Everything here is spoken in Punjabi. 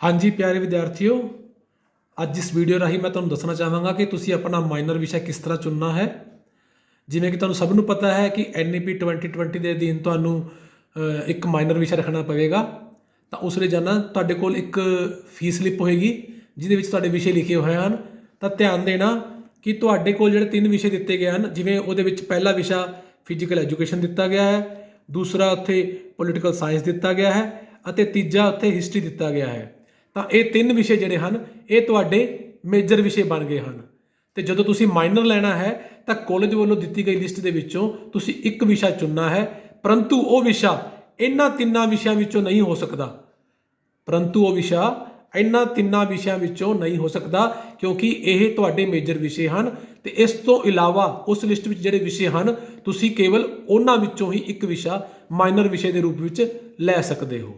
ਹਾਂਜੀ, ਪਿਆਰੇ ਵਿਦਿਆਰਥੀਓ, ਅੱਜ ਇਸ ਵੀਡੀਓ ਰਾਹੀਂ ਮੈਂ ਤੁਹਾਨੂੰ ਦੱਸਣਾ ਚਾਹਾਂਗਾ ਕਿ ਤੁਸੀਂ ਆਪਣਾ ਮਾਈਨਰ ਵਿਸ਼ਾ ਕਿਸ ਤਰ੍ਹਾਂ ਚੁਣਨਾ ਹੈ। ਜਿਵੇਂ ਕਿ ਤੁਹਾਨੂੰ ਸਭ ਨੂੰ ਪਤਾ ਹੈ ਕਿ NEP 2020 ਦੇ ਅਧੀਨ ਤੁਹਾਨੂੰ ਇੱਕ ਮਾਈਨਰ ਵਿਸ਼ਾ ਰੱਖਣਾ ਪਵੇਗਾ। ਤਾਂ ਉਸ ਲਈ ਜਾਣਾ, ਤੁਹਾਡੇ ਕੋਲ ਇੱਕ ਫੀਸ ਸਲਿੱਪ ਹੋਏਗੀ, ਜਿਹਦੇ ਵਿੱਚ ਤੁਹਾਡੇ ਵਿਸ਼ੇ ਲਿਖੇ ਹੋਏ ਹਨ। ਤਾਂ ਧਿਆਨ ਦੇਣਾ ਕਿ ਤੁਹਾਡੇ ਕੋਲ ਜਿਹੜੇ ਤਿੰਨ ਵਿਸ਼ੇ ਦਿੱਤੇ ਗਏ ਹਨ, ਜਿਵੇਂ ਉਹਦੇ ਵਿੱਚ ਪਹਿਲਾ ਵਿਸ਼ਾ ਫਿਜ਼ੀਕਲ ਐਜੂਕੇਸ਼ਨ ਦਿੱਤਾ ਗਿਆ ਹੈ, ਦੂਸਰਾ ਉੱਥੇ ਪੋਲੀਟੀਕਲ ਸਾਇੰਸ ਦਿੱਤਾ ਗਿਆ ਹੈ, ਅਤੇ ਤੀਜਾ ਉੱਥੇ ਹਿਸਟਰੀ ਦਿੱਤਾ ਗਿਆ ਹੈ। ਤਾਂ ਇਹ ਤਿੰਨ ਵਿਸ਼ੇ ਜਿਹੜੇ ਹਨ, ਇਹ ਤੁਹਾਡੇ ਮੇਜਰ ਵਿਸ਼ੇ ਬਣ ਗਏ ਹਨ। ਤੇ ਜਦੋਂ ਤੁਸੀਂ ਮਾਈਨਰ ਲੈਣਾ ਹੈ, ਤਾਂ ਕਾਲਜ ਵੱਲੋਂ ਦਿੱਤੀ ਗਈ ਲਿਸਟ ਦੇ ਵਿੱਚੋਂ ਤੁਸੀਂ ਇੱਕ ਵਿਸ਼ਾ ਚੁਣਨਾ ਹੈ, ਪਰੰਤੂ ਉਹ ਵਿਸ਼ਾ ਇਹਨਾਂ ਤਿੰਨਾਂ ਵਿਸ਼ਿਆਂ ਵਿੱਚੋਂ ਨਹੀਂ ਹੋ ਸਕਦਾ। ਪਰੰਤੂ ਉਹ ਵਿਸ਼ਾ ਇਹਨਾਂ ਤਿੰਨਾਂ ਵਿਸ਼ਿਆਂ ਵਿੱਚੋਂ ਨਹੀਂ ਹੋ ਸਕਦਾ, ਕਿਉਂਕਿ ਇਹ ਤੁਹਾਡੇ ਮੇਜਰ ਵਿਸ਼ੇ ਹਨ। ਤੇ ਇਸ ਤੋਂ ਇਲਾਵਾ ਉਸ ਲਿਸਟ ਵਿੱਚ ਜਿਹੜੇ ਵਿਸ਼ੇ ਹਨ, ਤੁਸੀਂ ਕੇਵਲ ਉਹਨਾਂ ਵਿੱਚੋਂ ਹੀ ਇੱਕ ਵਿਸ਼ਾ ਮਾਈਨਰ ਵਿਸ਼ੇ ਦੇ ਰੂਪ ਵਿੱਚ ਲੈ ਸਕਦੇ ਹੋ।